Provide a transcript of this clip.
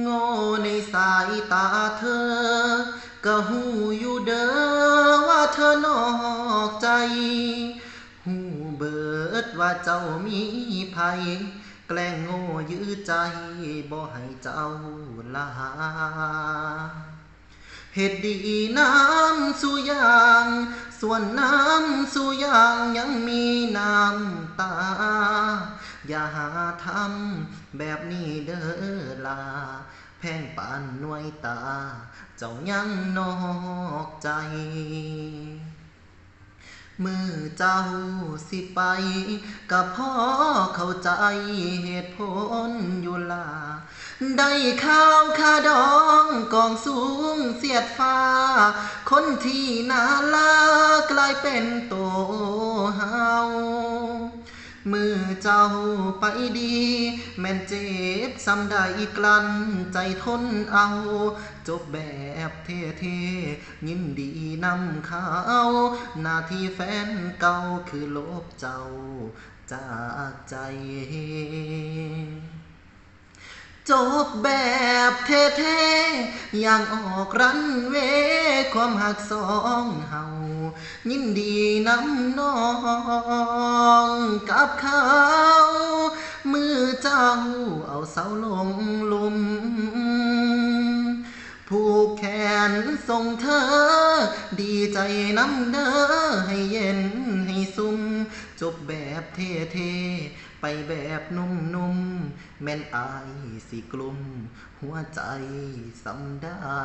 โง่ในสายตาเธอ ก็หูอยู่เด้อว่าเธอนอกใจ หูเบิดว่าเจ้ามีภัย แกล้งโง่ยื้อใจบ่ให้เจ้าลาเหตุดีน้ำสู่ยาง ส่วนน้ำสู่ยางยังมีน้ำตา อย่าหาทำแบบนี้เด้อลา แพงปานหน่วยตา เจ้ายังนอกใจ มือเจ้าสิไปกับพ่อเข้าใจเหตุผลอยู่ลา ได้ข้าวคาดองกองสูงเสียดฟ้า คนที่น่าลากลายเป็นโตเฮา เจ้าไปดี แม่นเจ็บซ้ำได้กลั้นใจทนเอา จบแบบเท่ๆยินดีนำเขาหน้าที่แฟนเก่าคือลบเจ้าจากใจจบแบบเท่ๆอย่างออกรันเวความหักสองเฮา ยินดีน้ำน้องกับเขา มือเจ้าเอาเสาลงลุมผูกแขนส่งเธอ ดีใจน้ำเด้อให้เย็นให้ซุ่มจบแบบเท่ๆ ไปแบบนุ่มๆ แม่นอายสิกลุ่ม หัวใจสำได้